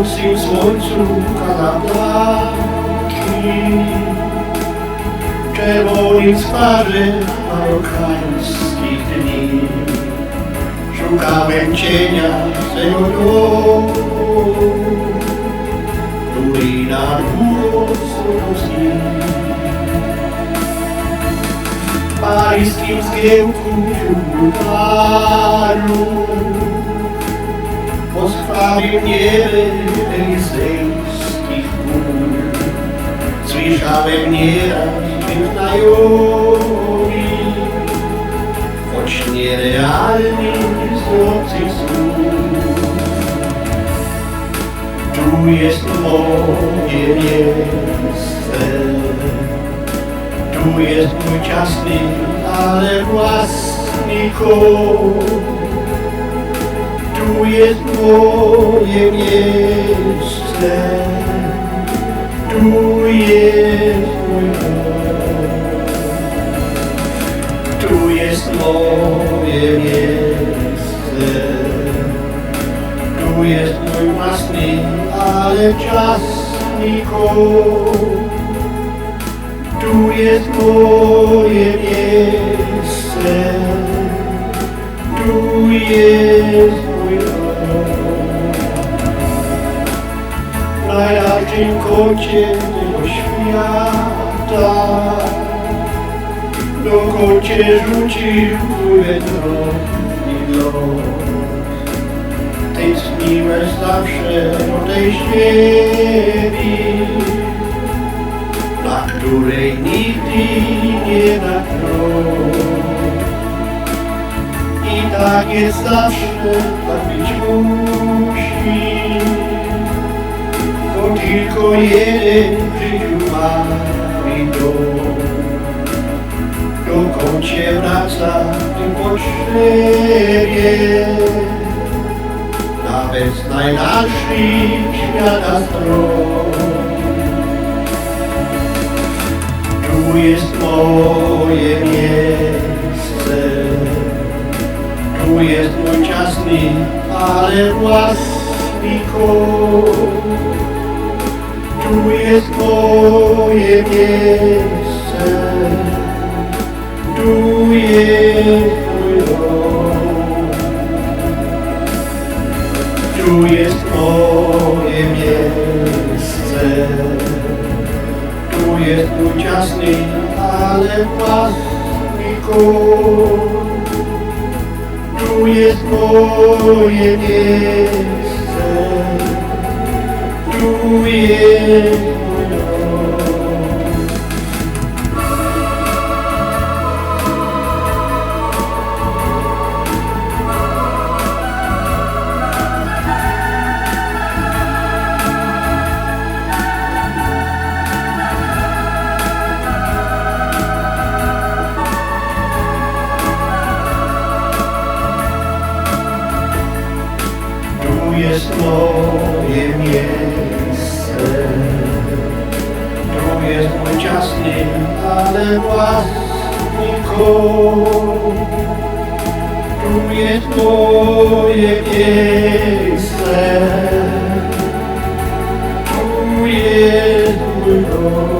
zachodzącym słońcu kanapki. Czerwonym twarzy marokańskich dni. Szukałem cienia swego domu. Który nad górą słonął W paryskim zgiełku baru Pochwalił niebie elizejskich gór Słyszałem nieraz tych znajomi Choć nierealnie z obcych słów Tu jest moje miejsce. Tu jest mój ciasny, ale własny kąt moje miejsce, tu jest mój dom. Tu jest moje miejsce, tu jest mój własny, ale czasny kąt. Tu jest moje miejsce, tu jest kącie tego świata do kocie rzucił wędrowny los. Tęskniłeś zawsze do tej ziemi, na której nigdy nie nagrał. I tak jest zawsze, tak być musi. Tylko jeden w życiu ma i dom. Dokąd się wraca w tym potrzebie. Nawet z najdalszych świata stron. Tu jest moje miejsce. Tu jest mój ciasny, ale własny kąt. Tu jest moje miejsce. Tu jest mój dom. Tu jest moje miejsce. Tu jest mój ciasny, ale kąt. Tu jest moje miejsce, jest moje miejsce. Ciasny, ale własny kąt. Tu jest moje miejsce. Tu jest mój dom.